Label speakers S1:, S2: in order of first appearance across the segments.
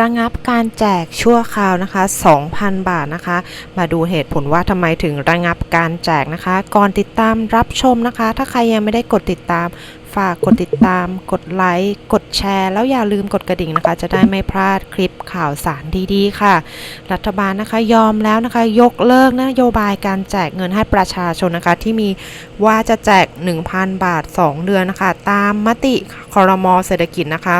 S1: ระงับการแจกชั่วคราวนะคะ 2,000 บาทนะคะ มาดูเหตุผลว่าทำไมถึงระงับการแจกนะคะ ก่อนติดตามรับชมนะคะ ถ้าใครยังไม่ได้กดติดตามฝากกดติดตาม กดไลค์ กดแชร์ แล้วอย่าลืมกดกระดิ่งนะคะ จะได้ไม่พลาดคลิปข่าวสารดีๆ ค่ะ รัฐบาลนะคะยอมแล้วนะคะ ยกเลิกนโยบายการแจกเงินให้ประชาชนนะคะ ที่มีว่าจะแจก 1,000 บาท 2 เดือนนะคะ ตามมติคอรมอเศรษฐกิจนะคะ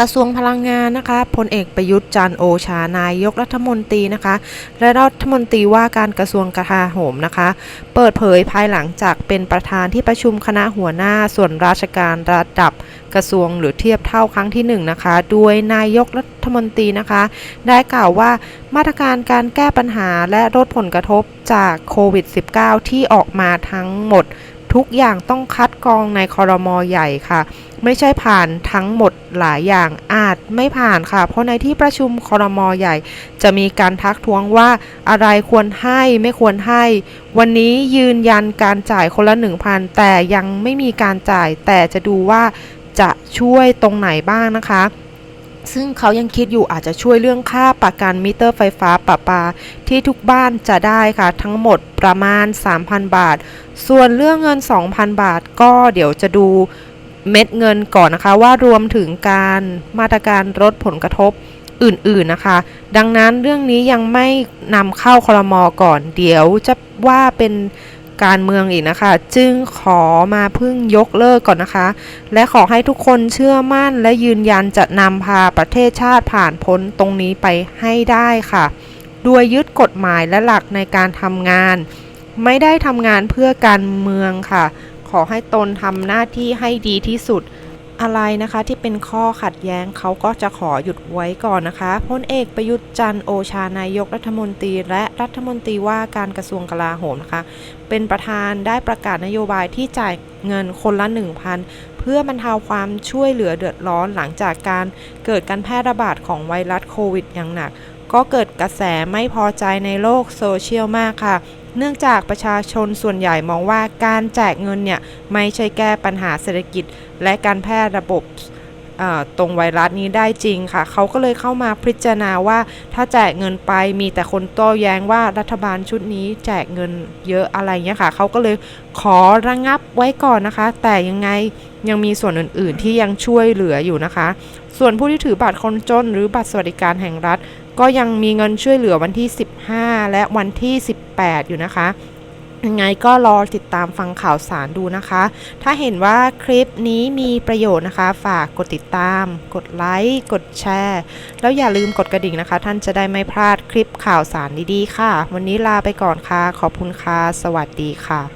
S1: กระทรวงพลังงานนะคะพลเอกประยุทธ์จันโอชานายกรัฐมนตรีนะคะ และรัฐมนตรีว่าการกระทรวงกลาโหมนะคะ เปิดเผยภายหลังจากเป็นประธานที่ประชุมคณะหัวหน้าส่วนราชการระดับกระทรวงหรือเทียบเท่าครั้งที่หนึ่งนะคะ โดยนายกรัฐมนตรีนะคะ ได้กล่าวว่ามาตรการการแก้ปัญหาและลดผลกระทบจากโควิด -19 ที่ออกมาทั้งหมด ทุกอย่างต้องคัดกรองในคอรมอใหญ่ค่ะ ไม่ใช่ผ่านทั้งหมดหลายอย่างอาจไม่ผ่านค่ะ เพราะในที่ประชุมคอรมอใหญ่ จะมีการทักท้วงว่าอะไรควรให้ไม่ควรให้ วันนี้ยืนยันการจ่ายคนละ 1,000 แต่ยังไม่มีการจ่ายแต่จะดูว่าจะช่วยตรงไหนบ้างนะคะ ซึ่งเขายังคิดอยู่อาจจะช่วยเรื่องค่าประกันมิเตอร์ไฟฟ้าประปา ที่ทุกบ้านจะได้ค่ะ ทั้งหมดประมาณ 3,000 บาท ส่วนเรื่องเงิน 2,000 บาทก็เดี๋ยวจะดูเม็ดเงินก่อนนะคะ ว่ารวมถึงการมาตรการลดผลกระทบอื่นๆนะคะ ดังนั้นเรื่องนี้ยังไม่นำเข้าคลมอก่อน เดี๋ยวจะว่าเป็น การเมืองอีกนะคะ จึงขอมาพึ่งยกเลิกก่อนนะคะ และขอให้ทุกคนเชื่อมั่นและยืนยันจะนำพาประเทศชาติผ่านพ้นตรงนี้ไปให้ได้ค่ะโดยยึดกฎหมายและหลักในการทำงาน ไม่ได้ทำงานเพื่อการเมืองค่ะ ขอให้ตนทำหน้าที่ให้ดีที่สุด อะไรนะคะที่เป็นข้อขัดแย้งเขาก็จะขอหยุดไว้ก่อนนะคะพลเอกประยุทธ์จันทร์โอชานายกรัฐมนตรี และรัฐมนตรีว่าการกระทรวงกลาโหมนะคะเป็นประธานได้ประกาศนโยบายที่จ่ายเงินคนละ 1,000 เพื่อบรรเทาความช่วยเหลือเดือดร้อนหลังจากการเกิดการแพร่ระบาดของไวรัสโควิดอย่างหนัก ก็เกิดกระแสไม่พอใจในโลกโซเชียลมากค่ะ เนื่องจากประชาชนส่วนใหญ่มองว่าการแจกเงินเนี่ยไม่ใช่แก้ปัญหาเศรษฐกิจ และการแพร่ระบบตรงไวรัสนี้ได้จริงค่ะ เขาก็เลยเข้ามาพิจารณาว่าถ้าแจกเงินไปมีแต่คนโต้แย้งว่ารัฐบาลชุดนี้แจกเงินเยอะอะไรเงี้ยค่ะ เขาก็เลยขอระงับไว้ก่อนนะคะ แต่ยังไง ยังมีส่วนอื่น ๆ ที่ยังช่วยเหลืออยู่นะคะ ส่วนผู้ที่ถือบัตรคนจน หรือบัตรสวัสดิการแห่งรัฐ ก็ยังมีเงินช่วยเหลือวันที่ 15 และวันที่ 18 อยู่นะคะยังไงก็รอติดตามฟังข่าวสารดูนะคะ ถ้าเห็นว่าคลิปนี้มีประโยชน์นะคะ ฝากกดติดตาม กดไลค์ กดแชร์ แล้วอย่าลืมกดกระดิ่งนะคะ ท่านจะได้ไม่พลาดคลิปข่าวสารดีๆ ค่ะ วันนี้ลาไปก่อนค่ะ ขอบคุณค่ะ สวัสดีค่ะ